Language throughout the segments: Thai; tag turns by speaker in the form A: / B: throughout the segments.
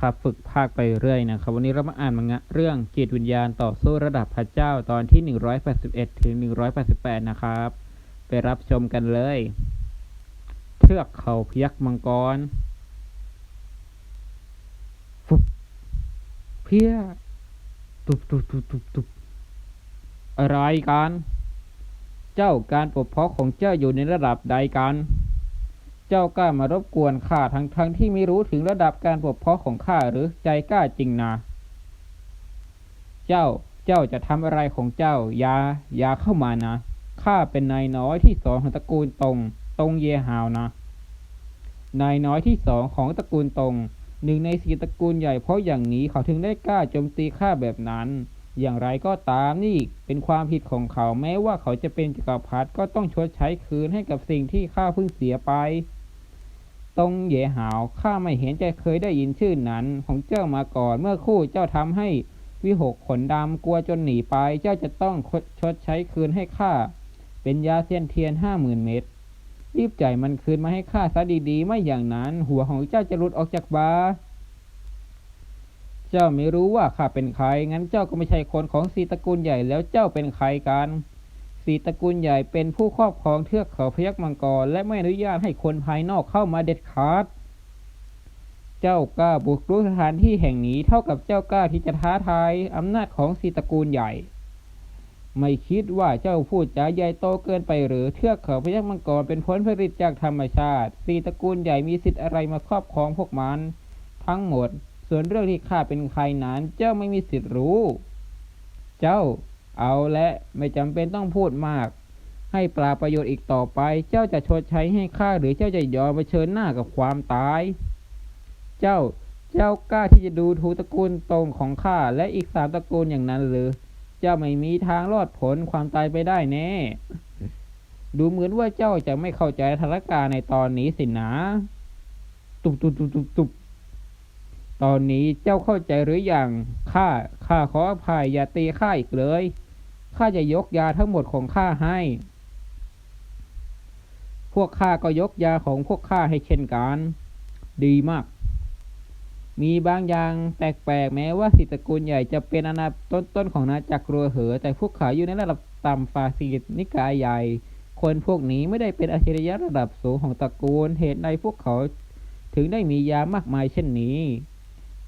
A: ครับฝึกภาคไปเรื่อยนะครับ วันนี้เรามาอ่านมังงะเรื่องจิตวิญญาณต่อสู้ระดับพระเจ้าตอนที่ 181 ถึง 188 นะครับ ไปรับชมกันเลยเทือกเขาพยักมังกรฟุบเพี้ยตุบตุบตุบตุบตุบอะไรกัน เจ้าการปกครองของเจ้าอยู่ในระดับใดกัน เจ้ากล้ามารบกวนข้าทั้งทั้งที่ไม่รู้ถึงระดับการปกครองของข้าหรือใจกล้าจริงนะเจ้า เจ้าจะทำอะไรของเจ้าอย่าอย่าเข้ามานะ ข้าเป็นนายน้อยที่สองของตระกูลตง ตงเยฮาวนะ นายน้อยที่สองของตระกูลตง หนึ่งในสี่ตระกูลใหญ่เพราะอย่างนี้เขาถึงได้กล้าโจมตีข้าแบบนั้น อย่างไรก็ตามนี่เป็นความผิดของเขาแม้ว่าเขาจะเป็นจักรพรรดิก็ต้องชดใช้คืนให้กับสิ่งที่ข้าเพิ่งเสียไป ตรงเหยหาวข้าไม่เห็นจะเคยได้ยินชื่อนั้นของเจ้ามาก่อน เมื่อคู่เจ้าทำให้วิหกขนดำกลัวจนหนีไป เจ้าจะต้องชดใช้คืนให้ข้า เป็นยาเซียนเทียนห้าหมื่นเม็ดรีบจ่ายมันคืนมาให้ข้าซะดีๆ ไม่อย่างนั้น หัวของเจ้าจะหลุดออกจากบาเจ้าไม่รู้ว่าข้าเป็นใคร งั้นเจ้าก็ไม่ใช่คนของสีตระกูลใหญ่แล้วเจ้าเป็นใครกัน สีตระกูลใหญ่เป็นผู้ครอบครองเทือกเขาพยัคฆ์มังกร และไม่อนุญาตให้คนภายนอกเข้ามาเด็ดขาด เจ้ากล้าบุกรุกสถานที่แห่งนี้เท่ากับเจ้ากล้าที่จะท้าทายอำนาจของสีตระกูลใหญ่ ไม่คิดว่าเจ้าพูดจาใหญ่โตเกินไปหรือเทือกเขาพยัคฆ์มังกรเป็นผลผลิตจากธรรมชาติสีตระกูลใหญ่มีสิทธิ์อะไรมาครอบครองพวกมัน ทั้งหมด ส่วนเรื่องที่ข้าเป็นใครนั้นเจ้าไม่มีสิทธิ์รู้ เจ้า เอาและไม่จำเป็นต้องพูดมาก ให้ปลาประโยชน์อีกต่อไป เจ้าจะชดใช้ให้ข้าหรือเจ้าจะยอมเผชิญหน้ากับความตาย เจ้าเจ้ากล้าที่จะดูถูกตระกูลตรงของข้าและอีกสามตระกูลอย่างนั้นหรือ เจ้าไม่มีทางรอดผลความตายไปได้แน่ ดูเหมือนว่าเจ้าจะไม่เข้าใจสถานการณ์ในตอนนี้สินะ ตุบตุบตุบตุบตุบตอนนี้เจ้าเข้าใจหรืออยังข้าข้าขออภัยอย่าตีข้าอีกเลย ข้าจะยกยาทั้งหมดของข้าให้ พวกข้าก็ยกยาของพวกข้าให้เช่นกัน ดีมาก มีบางอย่างแปลกๆแม้ว่าสิตระกูลใหญ่จะเป็นอาณาต้นๆของนาจักรรัวเหอ แต่พวกเขาอยู่ในระดับต่ำฟาสิตนิกายใหญ่ คนพวกนี้ไม่ได้เป็นอัจฉริยะระดับสูงของตระกูล เหตุใดพวกเขาถึงได้มียามากมายเช่นนี้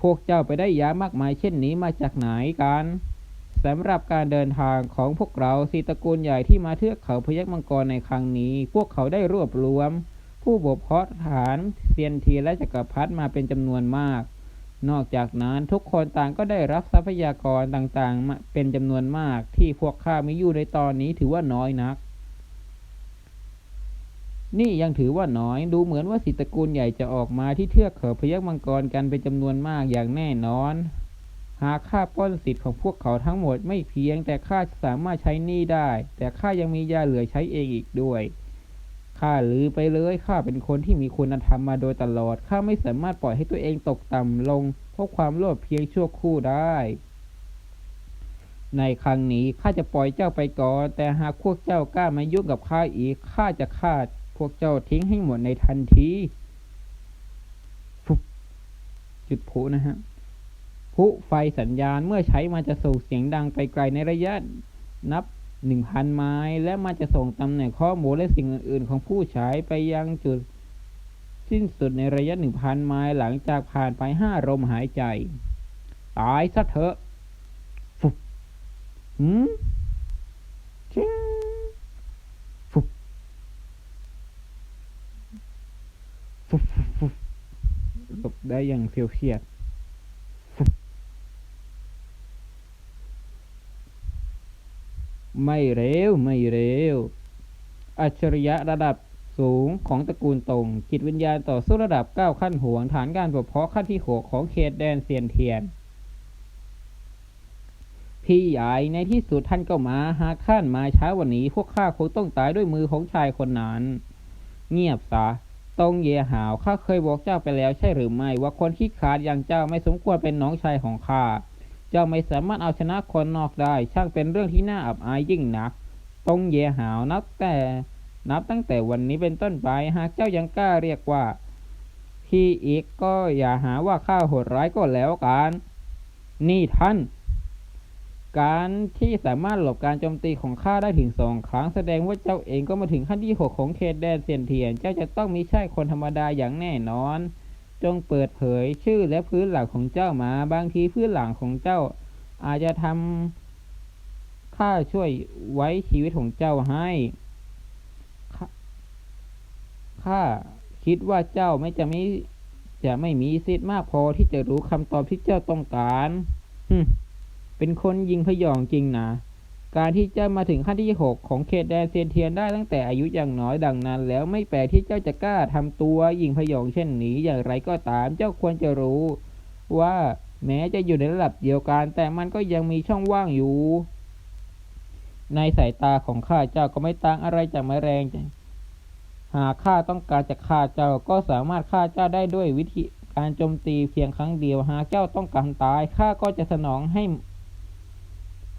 A: พวกเจ้าไปได้ยามากมายเช่นนี้มาจากไหนกัน สำหรับการเดินทางของพวกเราสีตระกูลใหญ่ที่มาเทือกเขาพยัคฆ์มังกรในครั้งนี้ พวกเขาได้รวบรวม ผู้บกเพาะฐานเซียนทีและจักรพรรดิมาเป็นจำนวนมาก นอกจากนั้นทุกคนต่างก็ได้รับทรัพยากรต่างๆ เป็นจำนวนมาก ที่พวกข้ามีอยู่ในตอนนี้ถือว่าน้อยนัก นี่ยังถือว่าน้อยดูเหมือนว่าสิตระกูลใหญ่จะออกมาที่เทือกเขาพยัคฆ์มังกรกันเป็นจำนวนมากอย่างแน่นอน หากข้าปล้นสิทธิ์ของพวกเขาทั้งหมดไม่เพียงแต่ข้าจะสามารถใช้หนี้ได้ แต่ข้ายังมียาเหลือใช้เองอีกด้วยข้าลือไปเลยข้าเป็นคนที่มีคุณธรรมมาโดยตลอดข้าไม่สามารถปล่อยให้ตัวเองตกต่ำลง เพราะความโลภเพียงชั่วครู่ได้ ในครั้งนี้ข้าจะปล่อยเจ้าไปก่อน แต่หากพวกเจ้ากล้ามายุ่งกับข้าอีกข้าจะฆ่าพวกเจ้าทิ้งให้หมดในทันทีจุดพลุนะฮะ ลุไฟสัญญาณเมื่อใช้มันจะส่งเสียงดังไปไกลในระยะนับหนึ่งพันไม้ และมันจะส่งตำแหน่งข้อมูลและสิ่งอื่น ๆ ของผู้ใช้ไปยังจุดสิ้นสุดในระยะหนึ่งพันไม้หลังจากผ่านไปห้าลมหายใจ ตายซะเถอะฟุบหืมชิงฟุบฟุบฟุบฟุบหลบได้อย่างเพียวเพียดฟุบ ไม่เร็วไม่เร็ว อัจฉริยะระดับสูงของตระกูลตงจิตวิญญาณต่อสู้ระดับ 9 ขั้นห่วงฐานการปกเพาะขั้นที่6ของเขตแดนเซียนเทียน พี่ใหญ่ในที่สุดท่านก็มาหากท่านมาช้าวันนี้ พวกข้าคงต้องตายด้วยมือของชายคนนั้น เงียบซะตงเยหาวข้าเคยบอกเจ้าไปแล้วใช่หรือไม่ ว่าคนขี้ขลาดอย่างเจ้าไม่สมควรเป็นน้องชายของข้า จ้าไม่สามารถเอาชนะคนนอกได้ ช่างเป็นเรื่องที่น่าอับอายยิ่งหนักตงเยหาวนับแต่นับตั้งแต่วันนี้เป็นต้นไปหากเจ้ายังกล้าเรียกว่าพที่อีกก็อย่าหาว่าข้าโหดร้ายก็แล้วกัน นี่ท่าน การที่สามารถหลบการโจมตีของข้าได้ถึงสองครั้งแสดงว่าเจ้าเองก็มาถึงขั้นที่หกของเขตแดนเซียนเทียน เจ้าจะต้องมีใช่คนธรรมดาอย่างแน่นอน จงเปิดเผยชื่อและพื้นหลังของเจ้ามา บางทีพื้นหลังของเจ้า อาจจะทำข้าช่วยไว้ชีวิตของเจ้าให้ข้าข้าคิดว่าเจ้าไม่จะไม่จะไม่มีสิทธิ์มากพอที่จะรู้คำตอบที่เจ้าต้องการ เป็นคนยิงพยองจริงนะ การที่เจ้ามาถึงขั้นที่หกของเขตแดนเซียนเทียนได้ตั้งแต่อายุอย่างน้อยดังนั้น แล้วไม่แปลกที่เจ้าจะกล้าทำตัวยิงพยองเช่นนี้อย่างไรก็ตาม เจ้าควรจะรู้ ว่าแม้จะอยู่ในระดับเดียวกัน แต่มันก็ยังมีช่องว่างอยู่ ในสายตาของข้าเจ้าก็ไม่ต่างอะไรจากแมลงหากข้าต้องการจะฆ่าเจ้าก็สามารถฆ่าเจ้าได้ด้วยวิธีการโจมตีเพียงครั้งเดียวหากเจ้าต้องการตายข้าก็จะสนองให้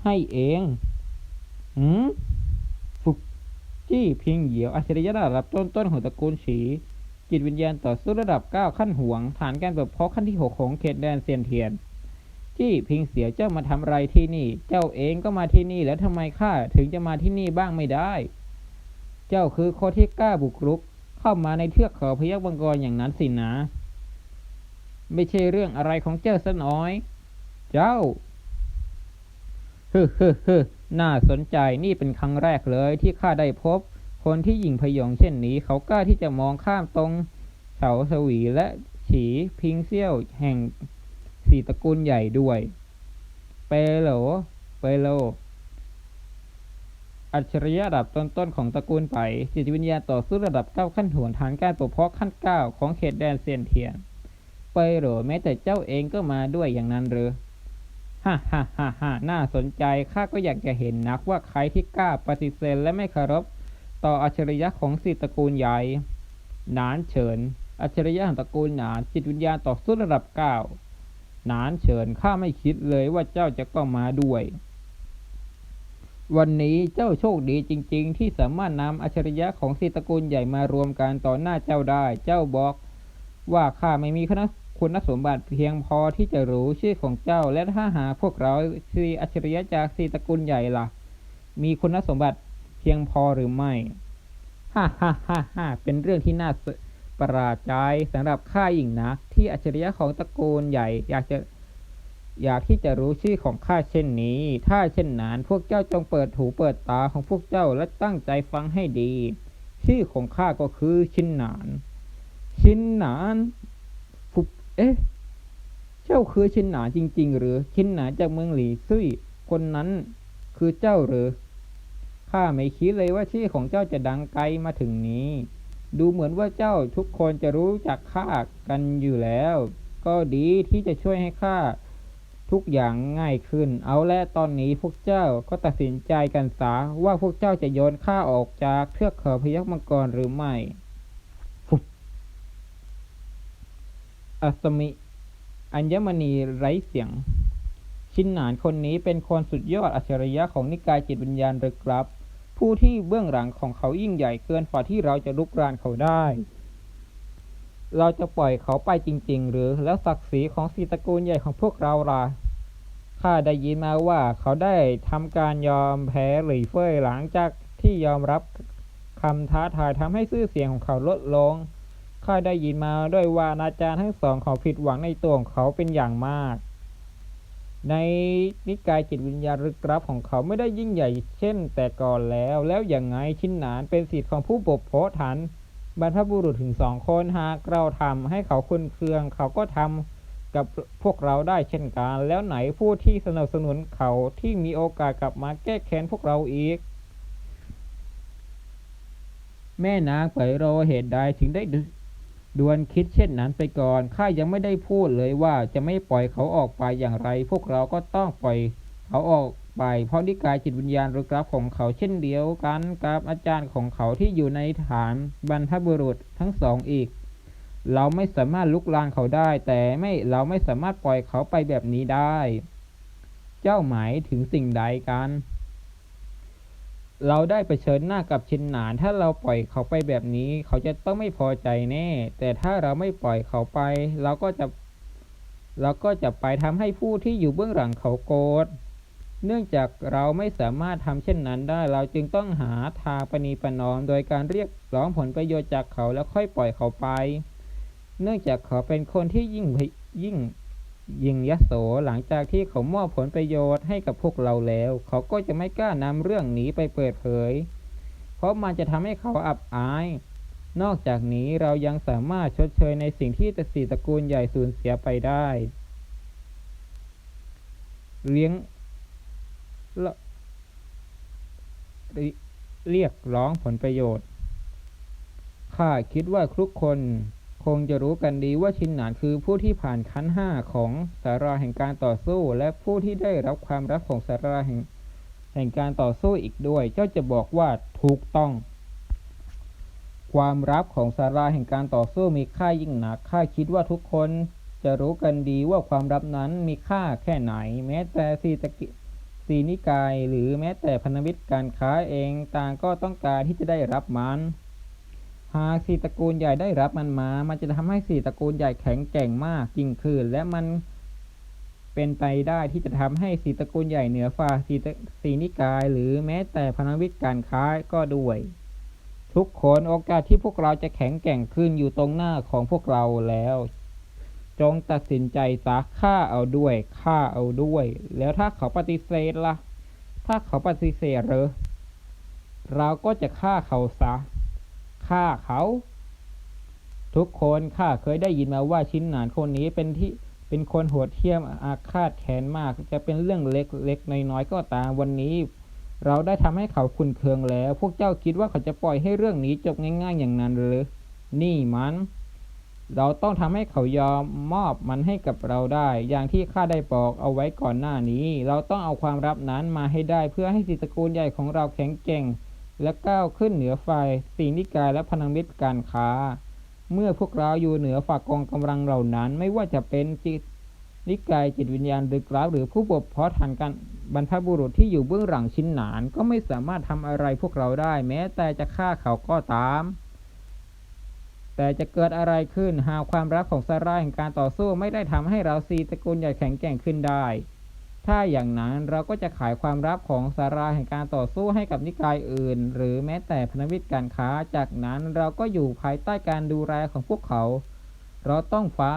A: ให้เอง หืมฟุกจี้พียงเหยียวอัจฉริยะระดับต้นๆของตระกูลฉีจิตวิญญาณต่อสู้ระดับ 9 ขั้นห่วง ฐานการเปิดเพาะขั้นที่ 6 ของเขตแดนเซียนเทียน จี้พิงเสียเจ้ามาทำไรที่นี่ เจ้าเองก็มาที่นี่แล้วทำไมข้าถึงจะมาที่นี่บ้างไม่ได้ เจ้าคือคนที่กล้าบุกรุก เข้ามาในเทือกเขาพยัคฆ์บังกรอย่างนั้นสินะ ไม่ใช่เรื่องอะไรของเจ้าซะน้อย เจ้า ฮึฮึฮึ น่าสนใจนี่เป็นครั้งแรกเลยที่ข้าได้พบ คนที่หญิงพยองเช่นนี้ เขากล้าที่จะมองข้ามตรงเฉาสวีและฉีพิงเซี่ยวแห่งสีตระกูลใหญ่ด้วย เปโหลเปโล อัจฉริยะระดับต้นๆของตระกูลไป จิตวิญญาณต่อสู้ระดับ9ขั้นหวนฐานการปกเพาะขั้น9ของเขตแดนเซียนเทียน เปโหลแม้แต่เจ้าเองก็มาด้วยอย่างนั้นหรือ ฮ่าฮ่าฮ่าฮ่าน่าสนใจ ข้าก็อยากจะเห็นนักว่าใครที่กล้าปฏิเสธและไม่เคารพ ต่ออัจฉริยะของสีตระกูลใหญ่ นานเฉิน อัจฉริยะของตระกูลหนาน จิตวิญญาณต่อสู้ระดับเก้านานเฉิน ข้าไม่คิดเลยว่าเจ้าจะก็มาด้วย วันนี้เจ้าโชคดีจริง ๆ ที่สามารถนำอัจฉริยะของสีตระกูลใหญ่มารวมกันต่อหน้าเจ้าได้ เจ้าบอกว่าข้าไม่มีคุณ คุณสมบัติเพียงพอที่จะรู้ชื่อของเจ้า และถ้าหาพวกเราสีอัจฉริยะจากสีตระกูลใหญ่ล่ะ มีคุณสมบัติเพียงพอหรือไม่ฮ่าฮ่าฮ่าฮ่าเป็นเรื่องที่น่าประหลาดใจสำหรับข้ายิ่งนักที่อัจฉริยะของตระกูลใหญ่ อยากจะอยากที่จะรู้ชื่อของข้าเช่นนี้ ถ้าเช่นนั้นพวกเจ้าจงเปิดหูเปิดตาของพวกเจ้าและตั้งใจฟังให้ดี ชื่อของข้าก็คือชินหนาน ชินหนาน เอ๊ะ เจ้าคือชินหนาจริง ๆ หรือชินหนาจากเมืองหลีซุยคนนั้นคือเจ้าหรือ ข้าไม่คิดเลยว่าชื่อของเจ้าจะดังไกลมาถึงนี้ ดูเหมือนว่าเจ้าทุกคนจะรู้จักข้ากันอยู่แล้ว ก็ดีที่จะช่วยให้ข้าทุกอย่างง่ายขึ้น เอาและตอนนี้พวกเจ้าก็ตัดสินใจกันซะว่าพวกเจ้าจะโยนข้าออกจากเทือกเขาพยัคฆ์มังกรหรือไม่ฟุบ อัศมิ อัญมณีไร้เสียง ชินหนานคนนี้เป็นคนสุดยอดอัจฉริยะของนิกายจิตวิญญาณหรือครับ ผู้ที่เบื้องหลังของเขายิ่งใหญ่เกินกว่าที่เราจะลุกรานเขาได้ เราจะปล่อยเขาไปจริง ๆ หรือแล้วศักดิ์ศรีของสีตระกูลใหญ่ของพวกเราล่ะข้าได้ยินมาว่าเขาได้ทำการยอมแพ้หลี่เฟ่ยหลังจากที่ยอมรับคำท้าทายทำให้ชื่อเสียงของเขาลดลง ข้าได้ยินมาด้วยว่าอาจารย์ทั้งสองเขาผิดหวังในตัวของเขาเป็นอย่างมาก ในนิกายจิตวิญญาณลึกลับของเขาไม่ได้ยิ่งใหญ่เช่น แต่ก่อนแล้ว แล้วอย่างไงชิ้นหนานเป็นสิทธิ์ของผู้ปกโพฐานบรรพบุรุษถึงสองคนหากเราทำให้เขาคุณเคือง เขาก็ทำกับพวกเราได้เช่นกัน แล้วไหนผู้ที่สนับสนุนเขาที่มีโอกาสกลับมาแก้แค้นพวกเราอีก แม่นางไปรอเหตุใดถึงได้ ดวนคิดเช่นนั้นไปก่อน ข้ายังไม่ได้พูดเลยว่าจะไม่ปล่อยเขาออกไปอย่างไร พวกเราก็ต้องปล่อยเขาออกไป เพราะนิกายจิตวิญญาณรึกลับของเขาเช่นเดียวกันกับอาจารย์ของเขาที่อยู่ในฐานบรรพบุรุษทั้งสองอีก เราไม่สามารถลุกลานเขาได้ แต่ไม่เราไม่สามารถปล่อยเขาไปแบบนี้ได้ เจ้าหมายถึงสิ่งใดกัน เราได้เผชิญหน้ากับชินหนาน ถ้าเราปล่อยเขาไปแบบนี้ เขาจะต้องไม่พอใจแน่ แต่ถ้าเราไม่ปล่อยเขาไป เราก็จะ เราก็จะไปทำให้ผู้ที่อยู่เบื้องหลังเขาโกรธ เนื่องจากเราไม่สามารถทำเช่นนั้นได้ เราจึงต้องหาทางปณีประนอม โดยการเรียกร้องผลประโยชน์จากเขาแล้วค่อยปล่อยเขาไป เนื่องจากเขาเป็นคนที่ยิ่งยิ่ง ยิงยโสหลังจากที่เขามอบผลประโยชน์ให้กับพวกเราแล้ว เขาก็จะไม่กล้านำเรื่องนี้ไปเปิดเผย เพราะมันจะทำให้เขาอับอาย นอกจากนี้เรายังสามารถชดเชยในสิ่งที่ตระสีตระกูลใหญ่สูญเสียไปได้ เลี้ยงเรีเรียกร้องผลประโยชน์ ข้าคิดว่าทุกคน คงจะรู้กันดีว่าชินหนานคือผู้ที่ผ่านขั้นห้าของสาราแห่งการต่อสู้ และผู้ที่ได้รับความรักของสาราแห่งแห่งการต่อสู้อีกด้วย เจ้าจะบอกว่าถูกต้อง ความลับของสาราแห่งการต่อสู้มีค่ายิ่งหนักข้าคิดว่าทุกคนจะรู้กันดีว่าความลับนั้นมีค่าแค่ไหน แม้แต่สีตะกิสีนิกาย หรือแม้แต่พันธมิตรการค้าเองต่างก็ต้องการที่จะได้รับมัน หากสีตระกูลใหญ่ได้รับมันมา มันจะทำให้สีตระกูลใหญ่แข็งแกร่งมากยิ่งขึ้น และมันเป็นไปได้ที่จะทำให้สีตระกูลใหญ่เหนือฝ่าสีสีนิกาย หรือแม้แต่พันธมิตรการค้าก็ด้วย ทุกคนโอกาสที่พวกเราจะแข็งแกร่งขึ้นอยู่ตรงหน้าของพวกเราแล้ว จงตัดสินใจซะฆ่าเอาด้วยฆ่าเอาด้วย แล้วถ้าเขาปฏิเสธละ่ะ ถ้าเขาปฏิเสธเหรอเราก็จะฆ่าเขาซะ ฆ่าเขา ทุกคนข้าเคยได้ยินมาว่าชิ้นหนานคนนี้เป็นที่เป็นคนโหดเหี้ยมอาฆาตแค้นมาก จะเป็นเรื่องเล็กเล็กน้อยๆก็ตามวันนี้ เราได้ทำให้เขาคุนเคืองแล้ว พวกเจ้าคิดว่าเขาจะปล่อยให้เรื่องนี้จบง่าย ๆ อย่างนั้นหรือนี่มัน เราต้องทำให้เขายอมมอบมันให้กับเราได้ อย่างที่ข้าได้บอกเอาไว้ก่อนหน้านี้ เราต้องเอาความลับนั้นมาให้ได้เพื่อให้สิตระกูลใหญ่ของเราแข็งแกร่ง และก้าวขึ้นเหนือฝ่ายสีนิกายและพันธมิตรการค้า เมื่อพวกเราอยู่เหนือฝากองกำลังเหล่านั้น ไม่ว่าจะเป็นจิตนิกายจิตวิญญาณดึกลับหรือผู้บพเพาะทันกันบรรพบุรุษที่อยู่เบื้องหลังชิ้นหนาน ก็ไม่สามารถทำอะไรพวกเราได้ แม้แต่จะฆ่าเขาก็ตาม แต่จะเกิดอะไรขึ้นหากความรักของซาร่าแห่งการต่อสู้ไม่ได้ทำให้เราซีตระกูลใหญ่แข็งแกร่งขึ้นได้ ถ้าอย่างนั้นเราก็จะขายความลับของสาราแห่งการต่อสู้ให้กับนิกายอื่น หรือแม้แต่พันธมิตรการค้า จากนั้นเราก็อยู่ภายใต้การดูแลของพวกเขา เราต้องฟ้า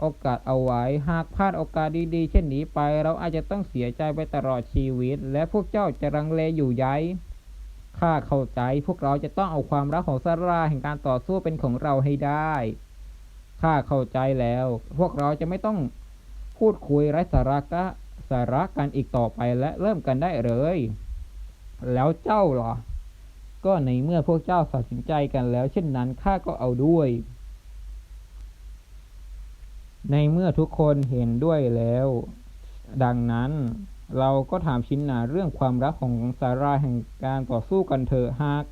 A: โอกาสเอาไว้ หากพลาดโอกาสดีๆ เช่นนี้ไป เราอาจจะต้องเสียใจไปตลอดชีวิต และพวกเจ้าจะรังเลอยู่ยัยข้าเข้าใจพวกเราจะต้องเอาความรักของสาราแห่งการต่อสู้เป็นของเราให้ได้ข้าเข้าใจแล้ว พวกเราจะไม่ต้องพูดคุยไร้สาระกะ สาระกันอีกต่อไปและเริ่มกันได้เลย แล้วเจ้าเหรอ ก็ในเมื่อพวกเจ้าตัดสินใจกันแล้ว เช่นนั้นข้าก็เอาด้วย ในเมื่อทุกคนเห็นด้วยแล้ว ดังนั้นเราก็ถามชินนาเรื่องความรักของสาราแห่งการต่อสู้กันเถอะหาก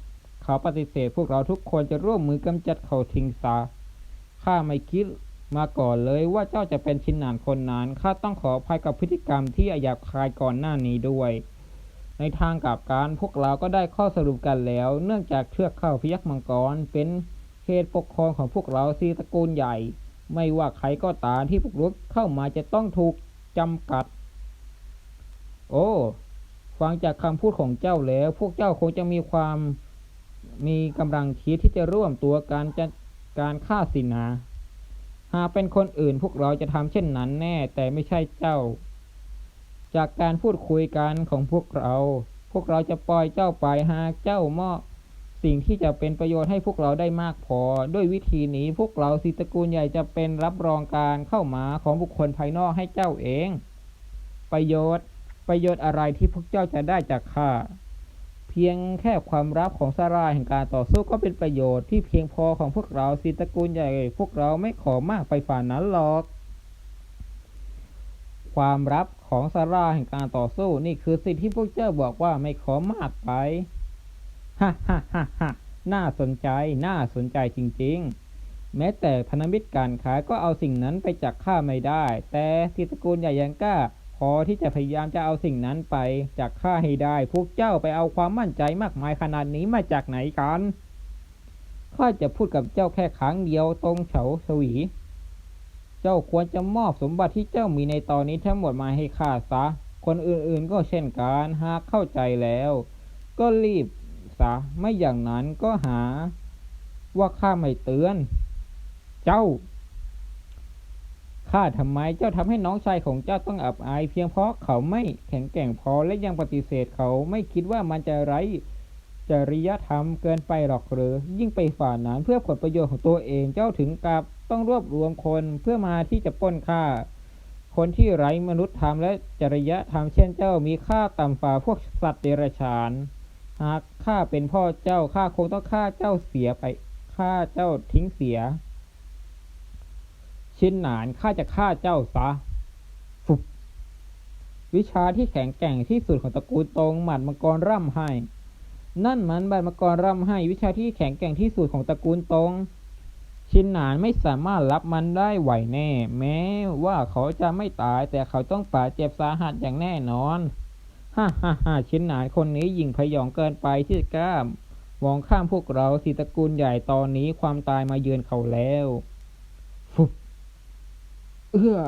A: เขาปฏิเสธพวกเราทุกคนจะร่วมมือกำจัดเขาทิ้งซะข้าไม่คิด มาก่อนเลยว่าเจ้าจะเป็นชินหนานคนนั้นข้าต้องขออภัยกับพฤติกรรมที่หยาบคายก่อนหน้านี้ด้วย ในทางกลับการพวกเราก็ได้ข้อสรุปกันแล้ว เนื่องจากเทือกเขาพยักมังกรเป็นเขตปกครองของพวกเราสีตระกูลใหญ่ ไม่ว่าใครก็ตามที่พวกรุกเข้ามาจะต้องถูกจำกัด โอ้ฟังจากคำพูดของเจ้าแล้ว พวกเจ้าคงจะมีความมีกำลังคิดที่จะร่วมตัวการจัดการฆ่าสินา หากเป็นคนอื่นพวกเราจะทำเช่นนั้นแน่แต่ไม่ใช่เจ้า จากการพูดคุยกันของพวกเรา พวกเราจะปล่อยเจ้าไปหากเจ้ามอบสิ่งที่จะเป็นประโยชน์ให้พวกเราได้มากพอ ด้วยวิธีนี้พวกเราสิตระกูลใหญ่จะเป็นรับรองการเข้ามาของบุคคลภายนอกให้เจ้าเอง ประโยชน์ ประโยชน์อะไรที่พวกเจ้าจะได้จากข้า เพียงแค่ความลับของสาร่าแห่งการต่อสู้ก็เป็นประโยชน์ที่เพียงพอของพวกเราสิตระกูลใหญ่พวกเราไม่ขอมากไปฝ่านั้นหรอก ความลับของสาร่าแห่งการต่อสู้นี่คือสิ่งที่พวกเจ้าบอกว่าไม่ขอมากไปฮ่าฮ่าฮ่าฮ่าน่าสนใจน่าสนใจจริง ๆ แม้แต่พันธมิตรการค้าก็เอาสิ่งนั้นไปจากข้าไม่ได้ แต่สิตระกูลใหญ่ยังกล้า พอที่จะพยายามจะเอาสิ่งนั้นไปจากข้าให้ได้ พวกเจ้าไปเอาความมั่นใจมากมายขนาดนี้มาจากไหนกันข้าจะพูดกับเจ้าแค่ครั้งเดียวตรงเฉาสวี เจ้าควรจะมอบสมบัติที่เจ้ามีในตอนนี้ทั้งหมดมาให้ข้าซะ คนอื่นๆก็เช่นกันหากเข้าใจแล้ว ก็รีบซะไม่อย่างนั้นก็หา ว่าข้าไม่เตือน เจ้า ข้าทำไมเจ้าทำให้น้องชายของเจ้าต้องอับอาย เพียงเพราะเขาไม่แข็งแกร่งพอและยังปฏิเสธเขาไม่คิดว่ามันจะไร้จริยธรรมเกินไปหรอกหรือ ยิ่งไปฝ่านั้นเพื่อผลประโยชน์ของตัวเองเจ้าถึงกับต้องรวบรวมคนเพื่อมาที่จะปล้นข้าคนที่ไร้มนุษยธรรมและจริยธรรมเช่นเจ้ามีค่าต่ำฝ่าพวกสัตว์เดรัจฉานหากข้าเป็นพ่อเจ้าข้าคงต้องฆ่าเจ้าเสียไปฆ่าเจ้าทิ้งเสีย ชินหนานข้าจะฆ่าเจ้าซะฟุบวิชาที่แข็งแกร่งที่สุดของตระกูลตรงหมัดมังกรร่ำให้ นั่นมันบัดมังกรร่ำให้ วิชาที่แข็งแกร่งที่สุดของตระกูลตรงชินหนานไม่สามารถรับมันได้ไหวแน่ แม้ว่าเขาจะไม่ตายแต่เขาต้องบาดเจ็บสาหัสอย่างแน่นอนฮ่าฮ่าฮ่าชินหนานคนนี้ยิ่งพยองเกินไปที่กล้ามองข้ามพวกเราสีตระกูลใหญ่ตอนนี้ความตายมาเยือนเขาแล้ว เอื้อ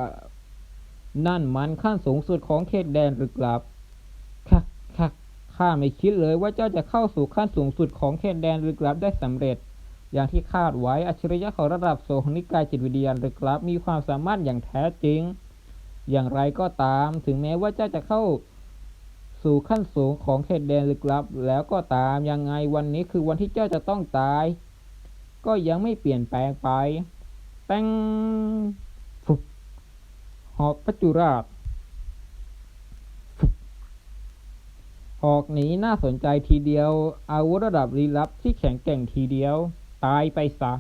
A: นั่นมันขั้นสูงสุดของเขตแดนหรือกลับค่ะค่ะข้าไม่คิดเลยว่าเจ้าจะเข้าสู่ขั้นสูงสุดของเขตแดนหรือกลับได้สำเร็จ อย่างที่คาดไว้ อัจฉริยะของระดับโซของนิกายจิตวิทยาหรือกลับ มีความสามารถอย่างแท้จริง อย่างไรก็ตาม ถึงแม้ว่าเจ้าจะเข้าสู่ขั้นสูงของเขตแดนหรือกลับ แล้วก็ตามยังไงวันนี้คือวันที่เจ้าจะต้องตาย ก็ยังไม่เปลี่ยนแปลงไปแป้ง หอกปัจจุราชหอกหนีน่าสนใจทีเดียว อาวุธระดับลี้ลับที่แข็งแกร่งทีเดียว ตายไปซะ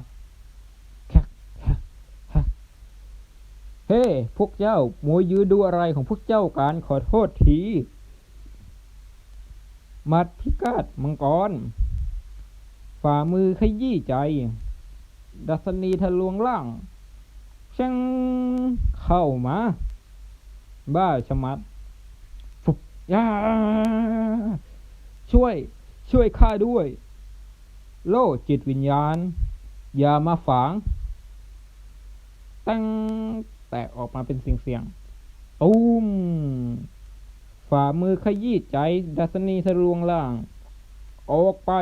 A: เฮ้ พวกเจ้ามัวยืนดูอะไรของพวกเจ้าการขอโทษที มัดพิกาดมังกร ฝ่ามือขยี้ใจ ดัศนีทะลวงล่าง ช่างเข้ามา บ้าชะมัดฟุบยาช่วย ช่วยข้าด้วย โลจิตวิญญาณ อย่ามาฝังตั้งแตกออกมาเป็นเสียงเสียงๆตูมฝ่ามือขยี้ใจ ดัศนีทะลวงล่าง ออกไป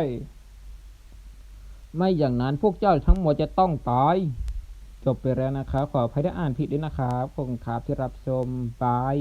A: ไม่อย่างนั้นพวกเจ้าทั้งหมดจะต้องตาย จบไปแล้วนะครับ ขออภัยที่อ่านผิดด้วยนะครับขอบคุณครับที่รับชมบาย